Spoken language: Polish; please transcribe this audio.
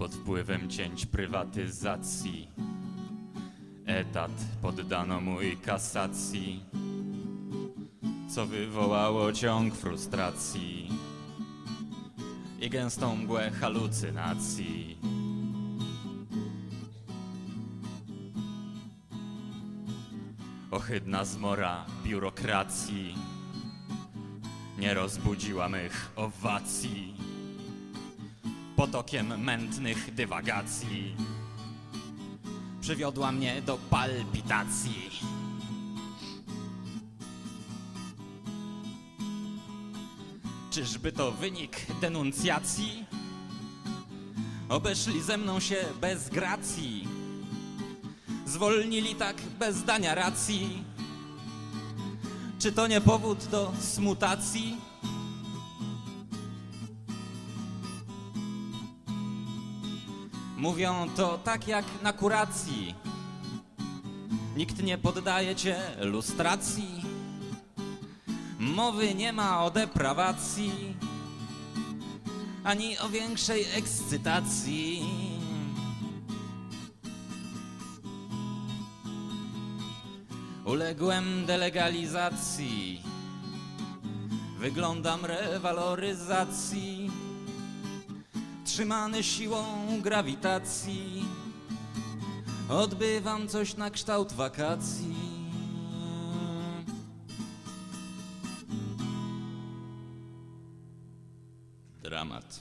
pod wpływem cięć prywatyzacji. Etat poddano mój kasacji, co wywołało ciąg frustracji i gęstą mgłę halucynacji. Ohydna zmora biurokracji nie rozbudziła mych owacji potokiem mętnych dywagacji. Przywiodła mnie do palpitacji. Czyżby to wynik denuncjacji? Obeszli ze mną się bez gracji. Zwolnili tak bez dania racji. Czy to nie powód do smutacji? Mówią to tak jak na kuracji. Nikt nie poddaje cię lustracji. Mowy nie ma o deprawacji, ani o większej ekscytacji. Uległem delegalizacji. Wyglądam rewaloryzacji Trzymany siłą grawitacji. Odbywam coś na kształt wakacji. Dramat.